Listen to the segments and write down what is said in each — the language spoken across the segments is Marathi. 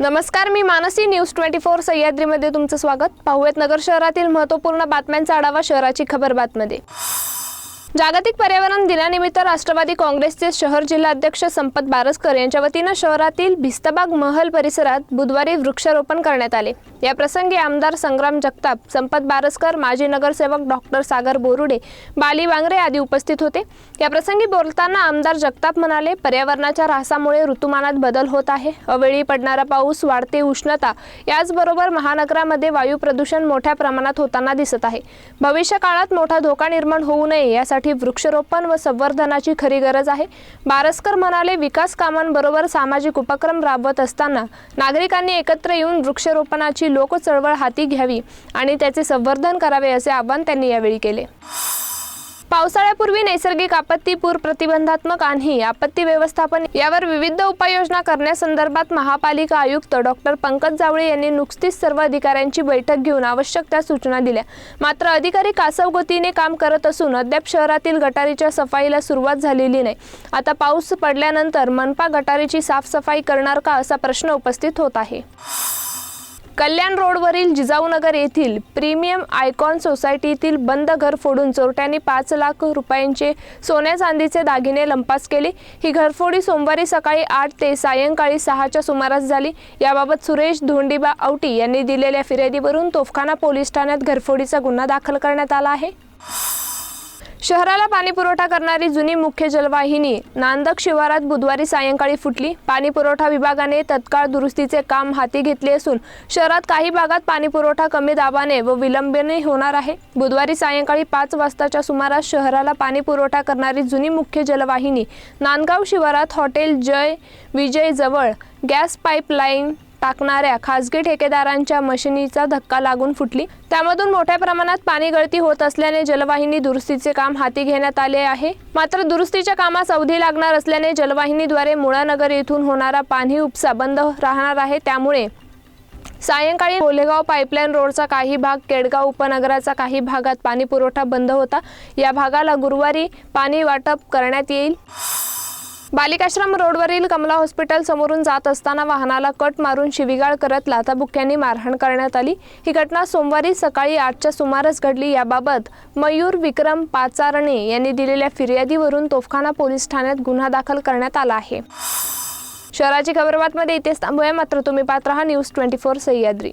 नमस्कार मी मानसी न्यूज ट्वेंटी फोर सह्याद्रीमध्ये तुमचं स्वागत. पाहुयात नगर शहरातील महत्त्वपूर्ण बातम्यांचा आढावा शहराची खबर बातमध्ये. जागतिक पर्यावरण दिनानिमित्त राष्ट्रवादी काँग्रेसचे शहर जिल्हाध्यक्ष संपत बारसकर यांच्या वतीनं शहरातील भिस्तबाग महल परिसरात बुधवारी वृक्षारोपण करण्यात आले. या प्रसंगी आमदार संग्राम जगताप संपत बारसकर माजी नगरसेवक डॉक्टर सागर बोरुडे बाली वांगरे आदी उपस्थित होते. या प्रसंगी बोलताना आमदार जगताप म्हणाले पर्यावरणाच्या ऱ्हासामुळे ऋतुमानात बदल होत आहे. अवेळी पडणारा पाऊस वाढते उष्णता याचबरोबर महानगरामध्ये वायू प्रदूषण मोठ्या प्रमाणात होताना दिसत आहे. भविष्य काळात मोठा धोका निर्माण होऊ नये यासाठी वृक्षरोपण व संवर्धनाची खरी गरज आहे. बारसकर म्हणाले विकास कामांबरोबर सामाजिक उपक्रम राबवत असताना नागरिकांनी एकत्र येऊन वृक्षरोपणाची लोक चळवळ हाती घ्यावी आणि त्याचे संवर्धन करावे असे आवाहन त्यांनी यावेळी केले. पावसाळ्यापूर्वी नैसर्गिक आपत्ती पूर प्रतिबंधात्मक आणि आपत्ती व्यवस्थापन यावर विविध उपाययोजना करण्यासंदर्भात महापालिका आयुक्त डॉक्टर पंकज जावळे यांनी नुकतीच सर्व अधिकाऱ्यांची बैठक घेऊन आवश्यक त्या सूचना दिल्या. मात्र अधिकारी कासव गतीने काम करत असून अद्याप शहरातील गटारीच्या सफाईला सुरुवात झालेली नाही. आता पाऊस पडल्यानंतर मनपा गटारीची साफसफाई करणार का असा प्रश्न उपस्थित होत आहे. कल्याण रोडवरील जिजाऊनगर येथील प्रीमियम आयकॉन सोसायटीतील बंद घर फोडून चोरट्यांनी पाच लाख रुपयांचे सोन्या चांदीचे दागिने लंपास केले. ही घरफोडी सोमवारी सकाळी आठ ते सायंकाळी सहाच्या सुमारास झाली. याबाबत सुरेश धोंडीबा औटी यांनी दिलेल्या फिर्यादीवरून तोफखाना पोलीस ठाण्यात घरफोडीचा गुन्हा दाखल करण्यात आला आहे. शहराला पाणीपुरवठा करणारी जुनी मुख्य जलवाहिनी नांदक शिवारात बुधवारी सायंकाळी फुटली. पाणीपुरवठा विभागाने तत्काळ दुरुस्तीचे काम हाती घेतले असून शहरात काही भागात पाणीपुरवठा कमी दाबाने व विलंबने होणार आहे. बुधवारी सायंकाळी पाच वाजताच्या सुमारास शहराला पाणीपुरवठा करणारी जुनी मुख्य जलवाहिनी नांदगाव शिवारात हॉटेल जय विजय जवळ गॅस पाईपलाईन टाकणाऱ्या खासगी ठेकेदारांच्या मशिनीचा धक्का लागून फुटली. त्यामधून मोठ्या प्रमाणात पाणी गळती होत असल्याने जलवाहिनी दुरुस्तीचे काम हाती घेण्यात आले आहे. मात्र दुरुस्तीच्या कामास अवधी लागणार असल्याने जलवाहिनीद्वारे मुळानगर येथून होणारा पाणी उपसा बंद राहणार आहे. त्यामुळे सायंकाळी कोलेगाव पाईपलाईन रोडचा काही भाग केडगाव उपनगराचा काही भागात पाणी पुरवठा बंद होता. या भागाला गुरुवारी पाणी वाटप करण्यात येईल. बालिकाश्रम रोडवरील कमला हॉस्पिटल समोरून जात असताना वाहनाला कट मारून शिवीगाळ करत लाथाबुक्क्यांनी मारहाण करण्यात आली. ही घटना सोमवारी सकाळी आठच्या सुमारास घडली. याबाबत मयूर विक्रम पाचारणे यांनी दिलेल्या फिर्यादीवरून तोफखाना पोलीस ठाण्यात गुन्हा दाखल करण्यात आला आहे. शहराची खबरबातमध्ये इथेच थांबूया. मात्र तुम्ही पात्र हा news twenty four Sahyadri.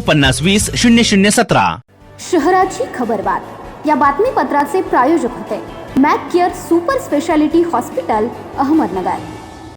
पन्नास वीस शून्य शून्य सतरा. शहराची खबरबात या बातमीपत्राचे प्रायोजक होते. Mac Care super speciality hospital Ahmednagar.